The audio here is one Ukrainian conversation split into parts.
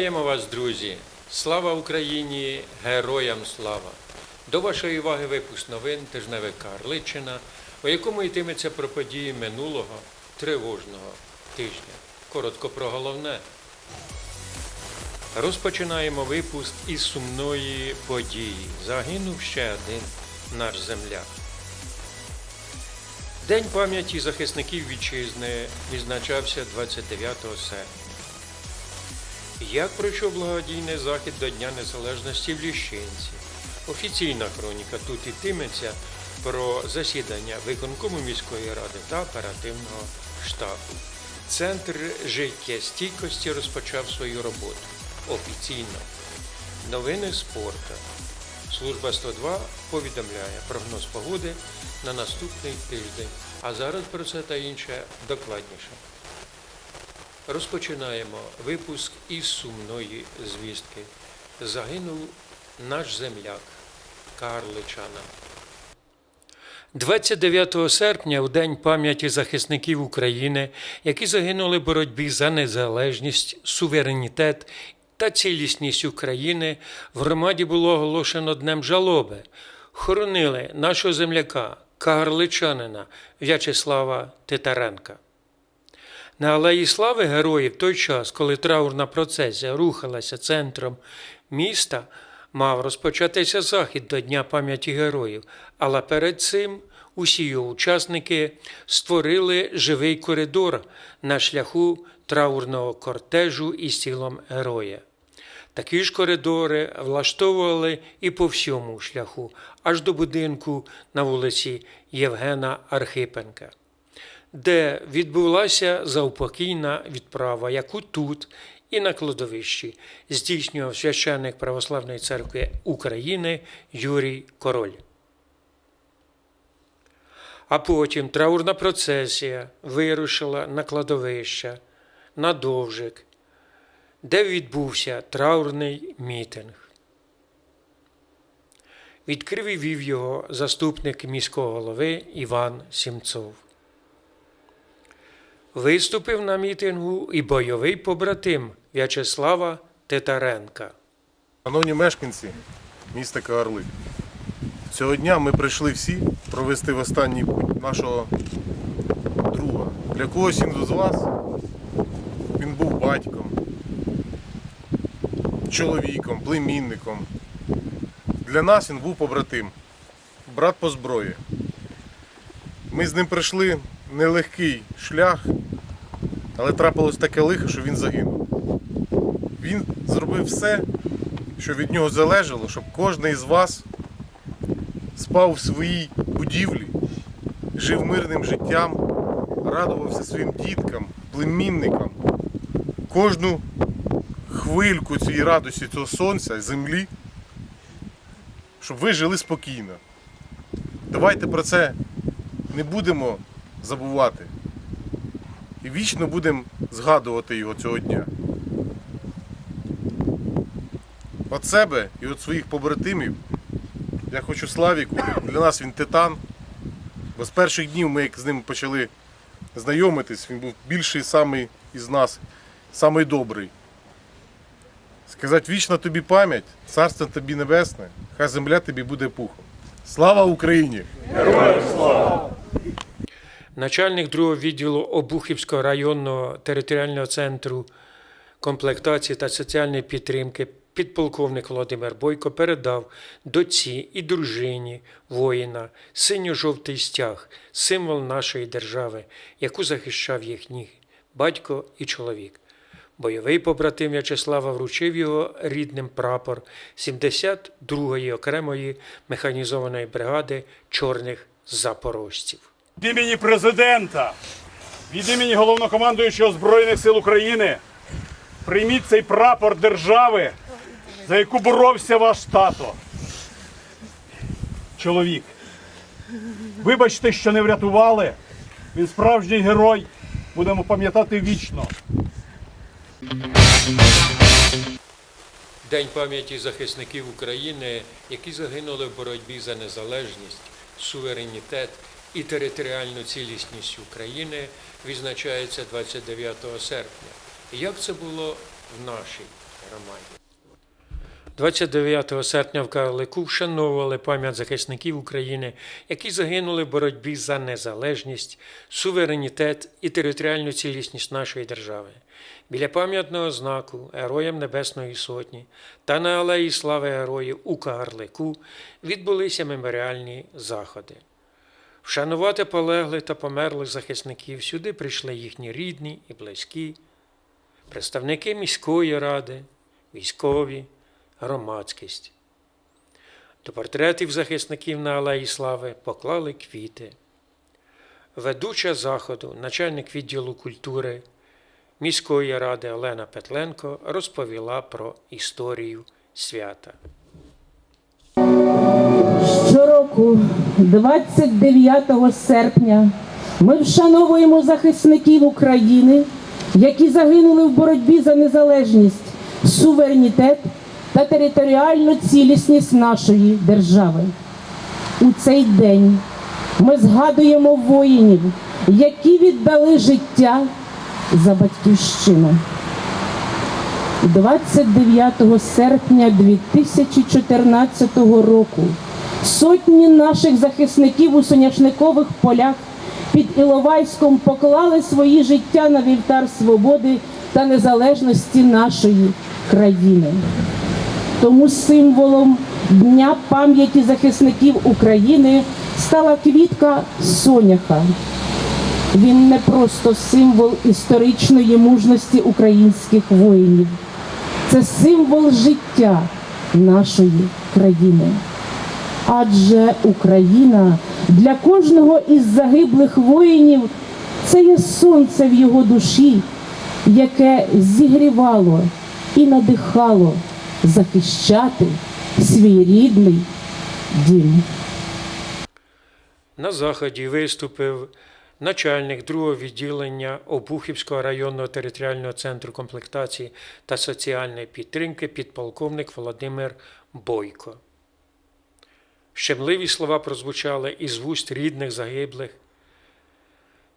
Вітаємо вас, друзі! Слава Україні! Героям слава! До вашої уваги випуск новин тижневика Карличина, у якому йтиметься про події минулого тривожного тижня. Коротко про головне. Розпочинаємо випуск із сумної події. Загинув ще один наш земляк. День пам'яті захисників вітчизни відзначався 29 серпня. Як пройшов благодійний захід до Дня Незалежності в Ліщинці? Офіційна хроніка тут йтиметься про засідання виконкому міської ради та оперативного штабу. Центр життєстійкості розпочав свою роботу офіційно. Новини спорту. Служба 102 повідомляє прогноз погоди на наступний тиждень. А зараз про це та інше докладніше. Розпочинаємо випуск із сумної звістки. Загинув наш земляк Карличана. 29 серпня, у День пам'яті захисників України, які загинули в боротьбі за незалежність, суверенітет та цілісність України, в громаді було оголошено Днем жалоби. Хоронили нашого земляка, карличанина В'ячеслава Титаренка. На Алеї Слави героїв той час, коли траурна процесія рухалася центром міста, мав розпочатися захід до Дня пам'яті героїв, але перед цим усі його учасники створили живий коридор на шляху траурного кортежу із тілом героя. Такі ж коридори влаштовували і по всьому шляху, аж до будинку на вулиці Євгена Архипенка де відбулася заупокійна відправа, яку тут і на кладовищі здійснював священник Православної церкви України Юрій Король. А потім траурна процесія вирушила на кладовище, на довжик, де відбувся траурний мітинг. Відкрив і вів його заступник міського голови Іван Сімцов. Виступив на мітингу і бойовий побратим В'ячеслава Титаренка. Шановні мешканці міста Кагарлик, цього дня ми прийшли всі провести в останній путь нашого друга. Для когось він з вас він був батьком, чоловіком, племінником. Для нас він був побратим, брат по зброї. Ми з ним пройшли нелегкий шлях, але трапилось таке лихо, що він загинув. Він зробив все, що від нього залежало, щоб кожен із вас спав в своїй будівлі, жив мирним життям, радувався своїм діткам, племінникам. Кожну хвильку цієї радості цього сонця, землі, щоб ви жили спокійно. Давайте про це не будемо забувати. І вічно будемо згадувати його цього дня. От себе і від своїх побратимів я хочу Славіку. Для нас він титан. Бо з перших днів ми як з ним почали знайомитись, він був більший самий із нас, самий добрий. Сказати вічна тобі пам'ять, царство тобі небесне, хай земля тобі буде пухом. Слава Україні! Начальник другого відділу Обухівського районного територіального центру комплектації та соціальної підтримки підполковник Володимир Бойко передав доці і дружині воїна синьо-жовтий стяг, символ нашої держави, яку захищав їхній батько і чоловік. Бойовий побратим В'ячеслава вручив його рідним прапор 72-ї окремої механізованої бригади чорних запорожців. Від імені президента, від імені головнокомандуючого Збройних сил України прийміть цей прапор держави, за яку боровся ваш тато. Чоловік. Вибачте, що не врятували. Він справжній герой. Будемо пам'ятати вічно. День пам'яті захисників України, які загинули в боротьбі за незалежність, суверенітет і територіальну цілісність України, відзначається 29 серпня. Як це було в нашій громаді. 29 серпня в Карлику вшановували пам'ять захисників України, які загинули в боротьбі за незалежність, суверенітет і територіальну цілісність нашої держави. Біля пам'ятного знаку Героям Небесної Сотні та на Алеї Слави Героїв у Карлику відбулися меморіальні заходи. Вшанувати полеглих та померлих захисників сюди прийшли їхні рідні і близькі, представники міської ради, військові, громадськість. До портретів захисників на Алеї Слави поклали квіти. Ведуча заходу, начальник відділу культури міської ради Олена Петленко розповіла про історію свята. Щороку, 29 серпня, ми вшановуємо захисників України, які загинули в боротьбі за незалежність, суверенітет та територіальну цілісність нашої держави. У цей день ми згадуємо воїнів, які віддали життя за батьківщину. 29 серпня 2014 року сотні наших захисників у соняшникових полях під Іловайськом поклали свої життя на вівтар свободи та незалежності нашої країни. Тому символом Дня пам'яті захисників України стала квітка соняха. Він не просто символ історичної мужності українських воїнів, це символ життя нашої країни. Адже Україна для кожного із загиблих воїнів це є сонце в його душі, яке зігрівало і надихало захищати свій рідний дім. На заході виступив начальник другого відділення Обухівського районного територіального центру комплектації та соціальної підтримки підполковник Володимир Бойко. Щемливі слова прозвучали із вуст рідних загиблих,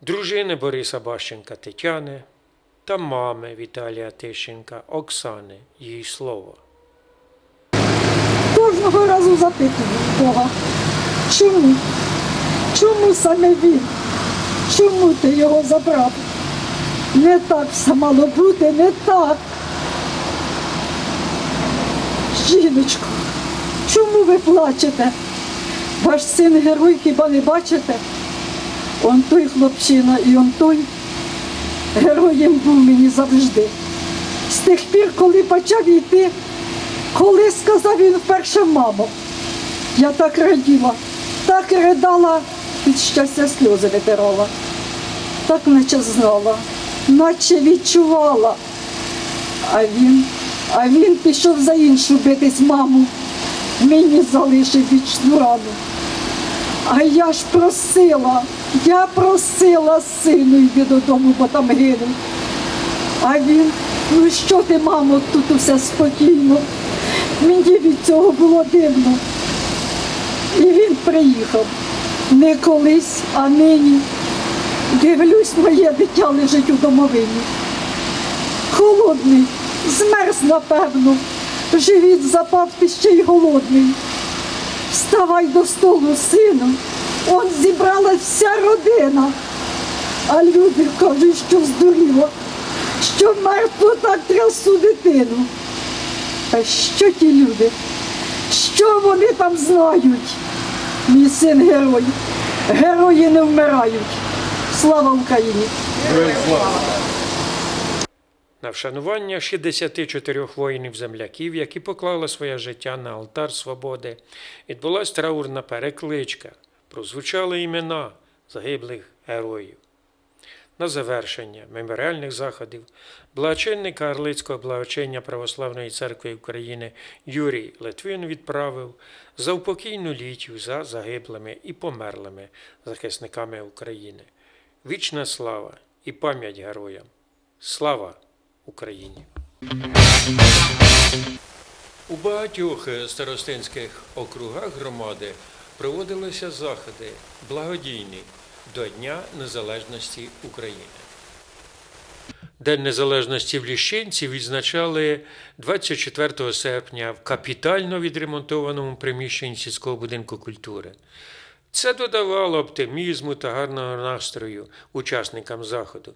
дружини Бориса Бащенка Тетяни та мами Віталія Тищенка Оксани. Її слово. Кожного разу запитую Бога, чому? Чому саме він? Чому ти його забрав? Не так все мало бути, не так. Жіночко, чому ви плачете? Ваш син герой хіба не бачите? Он той хлопчина і он той героєм був мені завжди. З тих пір, коли почав йти, коли сказав він вперше мамо, я так раділа, так ридала, від щастя сльози витирала, так наче знала, наче відчувала. А він, а він пішов за іншу битись маму, мені залишив вічну рану. А я ж просила, я просила сину йди додому, бо там гинув. А він, ну що ти, мамо, тут усе спокійно. Мені від цього було дивно. І він приїхав не колись, а нині. Дивлюсь, моє дитя лежить у домовині. Холодний, змерз, напевно, живіт запав ти ще й голодний. Вставай до столу, сину, он зібралась вся родина. А люди кажуть, що здуріло, що мертво так трясу дитину. Та що ті люди? Що вони там знають? Мій син герой. Герої не вмирають. Слава Україні! На вшанування 64 воїнів-земляків, які поклали своє життя на алтар свободи, відбулася траурна перекличка, прозвучали імена загиблих героїв. На завершення меморіальних заходів благочинник Карлицького благочиння Православної церкви України Юрій Литвин відправив за упокійну літію за загиблими і померлими захисниками України. Вічна слава і пам'ять героям! Слава Україні! У багатьох старостинських округах громади проводилися заходи благодійні до Дня Незалежності України. День Незалежності в Ліщинці відзначали 24 серпня в капітально відремонтованому приміщенні сільського будинку культури. Це додавало оптимізму та гарного настрою учасникам заходу.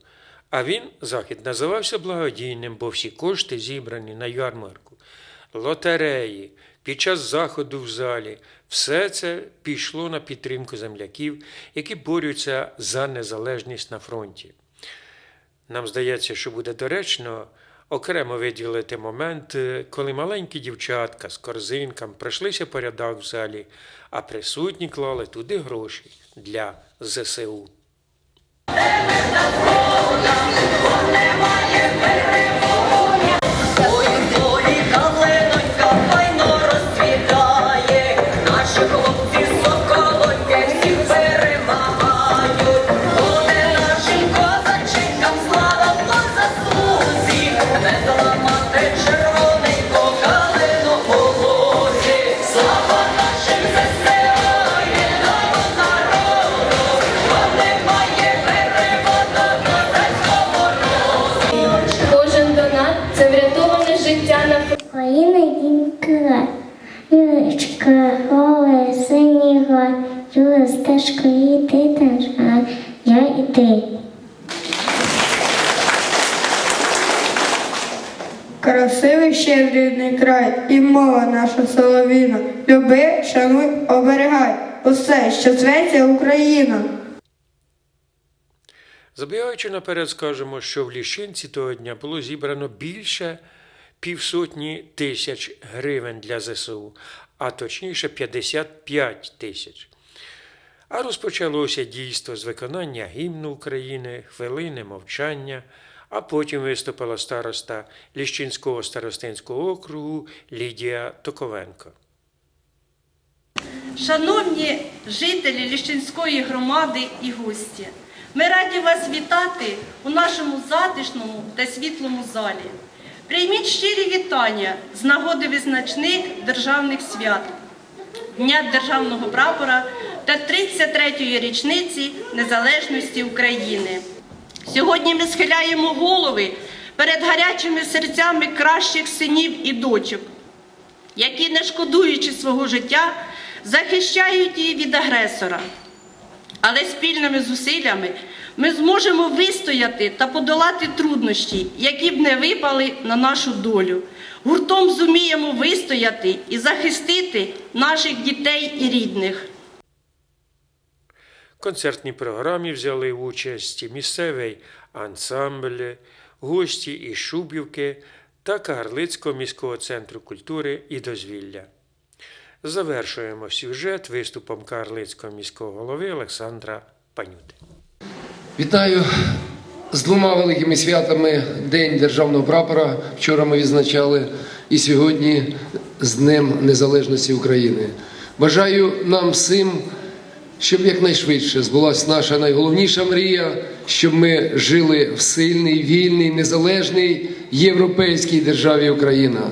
А він, захід, називався благодійним, бо всі кошти зібрані на ярмарку, лотереї, під час заходу в залі, все це пішло на підтримку земляків, які борються за незалежність на фронті. Нам здається, що буде доречно окремо виділити момент, е, коли маленькі дівчатка з корзинками пройшлися по рядах в залі, а присутні клали туди гроші для ЗСУ. Ой, що зветься Україна. Забігаючи наперед, скажемо, що в Ліщинці того дня було зібрано більше півсотні тисяч гривень для ЗСУ, а точніше 55 тисяч. А розпочалося дійство з виконання гімну України, хвилини мовчання, а потім виступила староста Ліщинського старостинського округу Лідія Токовенко. Шановні жителі Ліщинської громади і гості, ми раді вас вітати у нашому затишному та світлому залі. Прийміть щирі вітання з нагоди визначних державних свят, Дня Державного прапора та 33-ї річниці Незалежності України. Сьогодні ми схиляємо голови перед гарячими серцями кращих синів і дочок, які, не шкодуючи свого життя, захищають її від агресора. Але спільними зусиллями ми зможемо вистояти та подолати труднощі, які б не випали на нашу долю. Гуртом зуміємо вистояти і захистити наших дітей і рідних. Концертній програмі взяли участь місцевий ансамбль, гості із Шубівки та Кагарлицького міського центру культури і дозвілля. Завершуємо сюжет виступом Кагарлицького міського голови Олександра Панюти. Вітаю з двома великими святами День Державного прапора. Вчора ми відзначали і сьогодні з Днем Незалежності України. Бажаю нам всім, щоб якнайшвидше збулася наша найголовніша мрія, щоб ми жили в сильній, вільній, незалежній європейській державі Україна.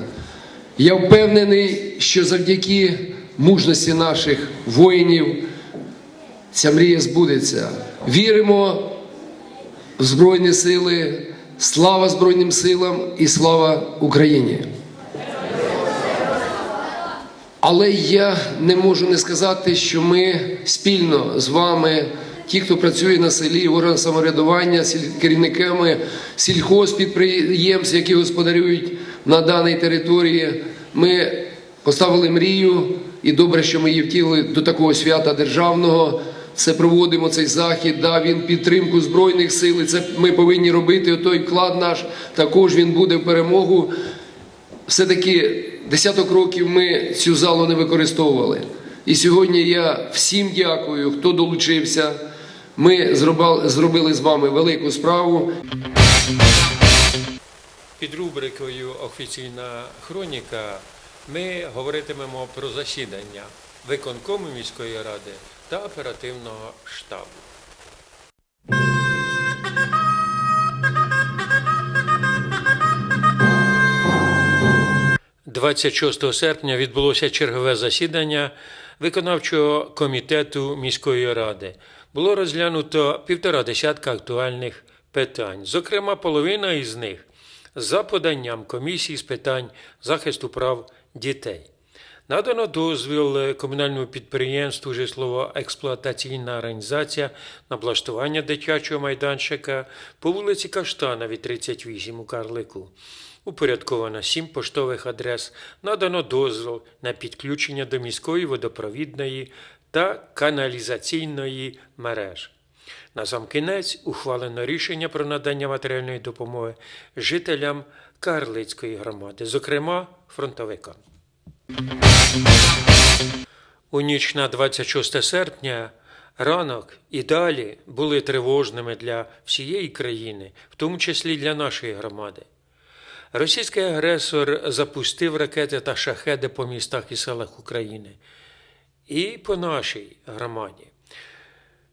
Я впевнений, що завдяки мужності наших воїнів ця мрія збудеться. Віримо в Збройні сили, слава Збройним силам і слава Україні. Але я не можу не сказати, що ми спільно з вами, ті, хто працює на селі, орган самоврядування, керівниками сільхозпідприємств, які господарюють на даній території, ми поставили мрію, і добре, що ми її втілили до такого свята державного. Це проводимо цей захід, да, він підтримку Збройних сил, і це ми повинні робити. Той вклад наш також він буде в перемогу все-таки десяток років ми цю залу не використовували. І сьогодні я всім дякую, хто долучився. Ми зробили з вами велику справу. Під рубрикою Офіційна хроніка ми говоритимемо про засідання виконкому міської ради та оперативного штабу. 26 серпня відбулося чергове засідання виконавчого комітету міської ради. Було розглянуто півтора десятка актуальних питань. Зокрема, половина із них за поданням комісії з питань захисту прав дітей. Надано дозвіл комунальному підприємству житлово-експлуатаційна організація на облаштування дитячого майданчика по вулиці Каштанові, 38 у Карлику. Упорядковано сім поштових адрес. Надано дозвіл на підключення до міської водопровідної та каналізаційної мереж. На сам кінець ухвалено рішення про надання матеріальної допомоги жителям Карлицької громади, зокрема фронтовикам. У ніч на 26 серпня ранок і далі були тривожними для всієї країни, в тому числі для нашої громади. Російський агресор запустив ракети та шахеди по містах і селах України і по нашій громаді.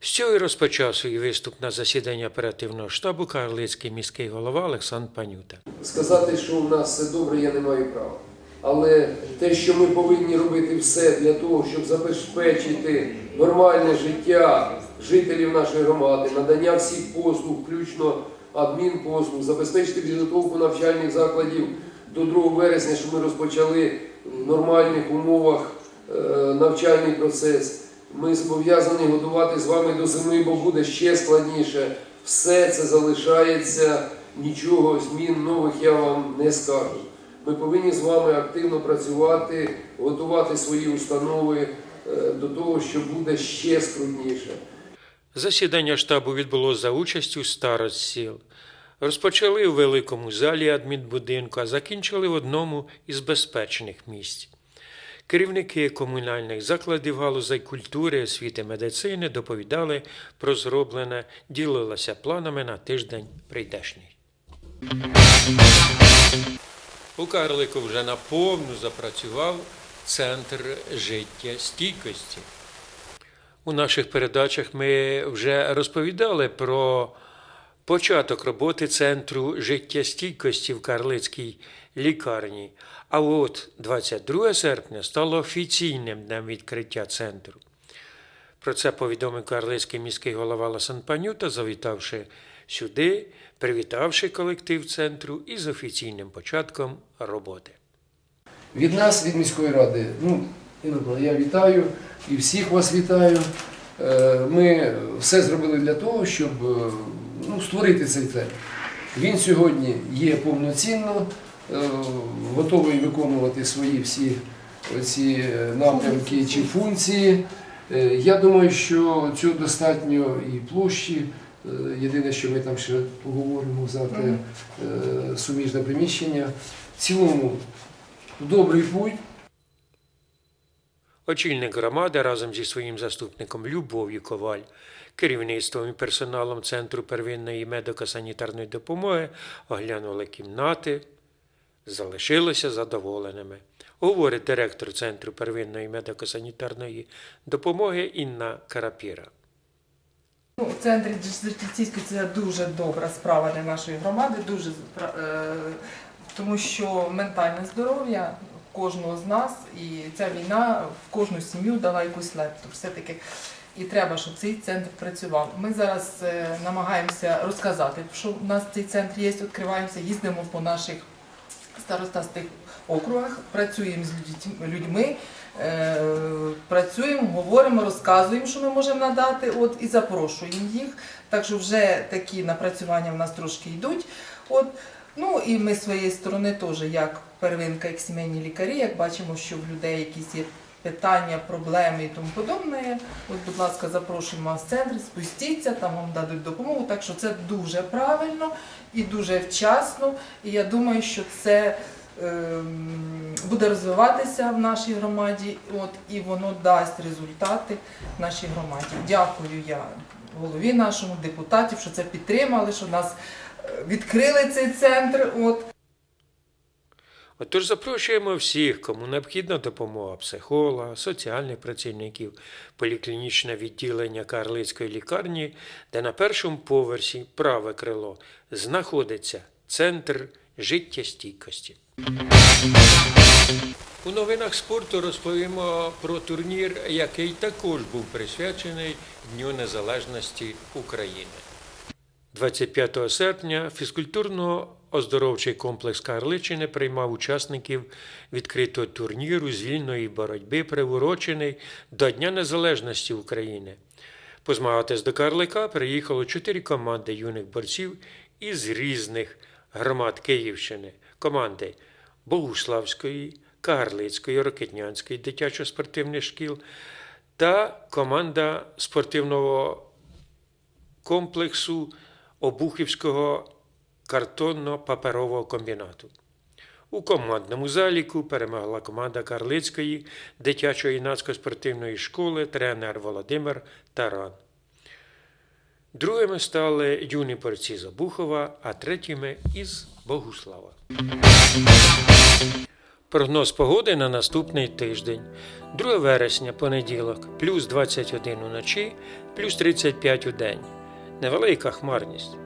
З цього і розпочав свій виступ на засіданні оперативного штабу Карлицький міський голова Олександр Панюта. Сказати, що у нас все добре, я не маю права. Але те, що ми повинні робити все для того, щоб забезпечити нормальне життя жителів нашої громади, надання всіх послуг, включно адмінпослуг, забезпечити підготовку навчальних закладів до 2 вересня, щоб ми розпочали в нормальних умовах е, навчальний процес. Ми зобов'язані готувати з вами до зими, бо буде ще складніше. Все це залишається, нічого змін нових я вам не скажу. Ми повинні з вами активно працювати, готувати свої установи е, до того, що буде ще скрутніше. Засідання штабу відбулося за участю старост сіл. Розпочали у великому залі адмінбудинку, а закінчили в одному із безпечних місць. Керівники комунальних закладів галузей культури, освіти, медицини доповідали про зроблене, ділилися планами на тиждень прийдешній. У Карлику вже наповну запрацював центр життя стійкості. У наших передачах ми вже розповідали про початок роботи центру життєстійкості в Карлицькій лікарні. А от 22 серпня стало офіційним днем відкриття центру. Про це повідомив Карлицький міський голова Ласан Панюта, завітавши сюди, привітавши колектив центру із офіційним початком роботи. Від нас, від міської ради, ну, я вітаю і всіх вас вітаю. Е, Ми все зробили для того, щоб е, ну, створити цей центр. Він сьогодні є повноцінно, е, готовий виконувати свої всі ці напрямки чи функції. Я думаю, що цього достатньо і площі. Е, Єдине, що ми там ще поговоримо за те е, суміжне приміщення. В цілому добрий путь. Очільник громади разом зі своїм заступником Любов'ю Коваль, керівництвом і персоналом Центру первинної медико-санітарної допомоги оглянули кімнати, залишилися задоволеними. Говорить директор Центру первинної медико-санітарної допомоги Інна Карапіра. Ну, в центрі Джестиційської це дуже добра справа для нашої громади, дуже е, тому що ментальне здоров'я кожного з нас і ця війна в кожну сім'ю дала якусь лепту. Все-таки і треба, щоб цей центр працював. Ми зараз е, намагаємося розказати, що в нас цей центр є, відкриваємося, їздимо по наших старостатських округах, працюємо з людьми, працюємо, говоримо, розказуємо, що ми можемо надати, от і запрошуємо їх. Так що вже такі напрацювання в нас трошки йдуть. От. Ну і ми з своєї сторони теж, як первинка, як сімейні лікарі, як бачимо, що в людей якісь є питання, проблеми і тому подобне. От, будь ласка, запрошуємо вас в центр, спустіться, там вам дадуть допомогу. Так що це дуже правильно і дуже вчасно. І я думаю, що це буде розвиватися в нашій громаді, от, і воно дасть результати нашій громаді. Дякую я голові нашому, депутатів, що це підтримали, що нас е, відкрили цей центр. От. Отож запрошуємо всіх, кому необхідна допомога психолога, соціальних працівників, поліклінічне відділення Карлицької лікарні, де на першому поверсі праве крило знаходиться центр життєстійкості. У новинах спорту розповімо про турнір, який також був присвячений Дню Незалежності України. 25 серпня фізкультурно-оздоровчий комплекс Карличини приймав учасників відкритого турніру з вільної боротьби, приурочений до Дня Незалежності України. Позмагатись до Карлика приїхало чотири команди юних борців із різних громад Київщини. Команди Богуславської, Карлицької, Рокетнянської дитячо-спортивних шкіл та команда спортивного комплексу Обухівського картонно-паперового комбінату. У командному заліку перемогла команда Карлицької дитячо-юнацької спортивної школи тренер Володимир Таран. Другими стали юні борці з Обухова, а третіми із Богуслава. Прогноз погоди на наступний тиждень. 2 вересня, понеділок, плюс 21 уночі, плюс 35 у день. Невелика хмарність.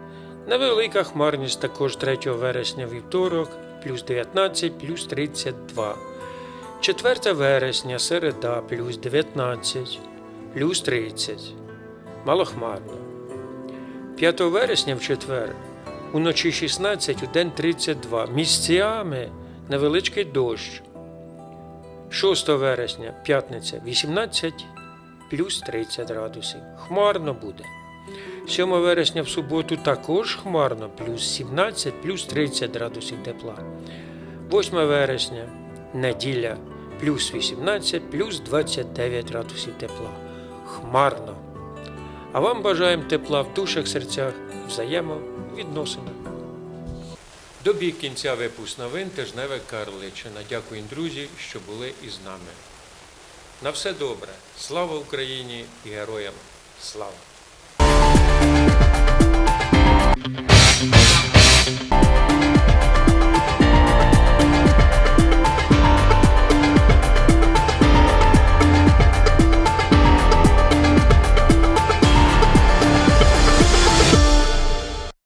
Невелика хмарність також 3 вересня вівторок, плюс 19, плюс 32. 4 вересня, середа, плюс 19, плюс 30. Малохмарно. 5 вересня в четвер, уночі 16, у день 32. Місцями невеличкий дощ. 6 вересня, п'ятниця, 18, плюс 30 градусів. Хмарно буде. 7 вересня в суботу також хмарно, плюс 17, плюс 30 градусів тепла. 8 вересня, неділя, плюс 18, плюс 29 градусів тепла. Хмарно. А вам бажаємо тепла в душах, серцях, взаємовідносинах. Добіг кінця випуск новин тижневе Карличина. Дякую, друзі, що були із нами. На все добре. Слава Україні і героям! Слава!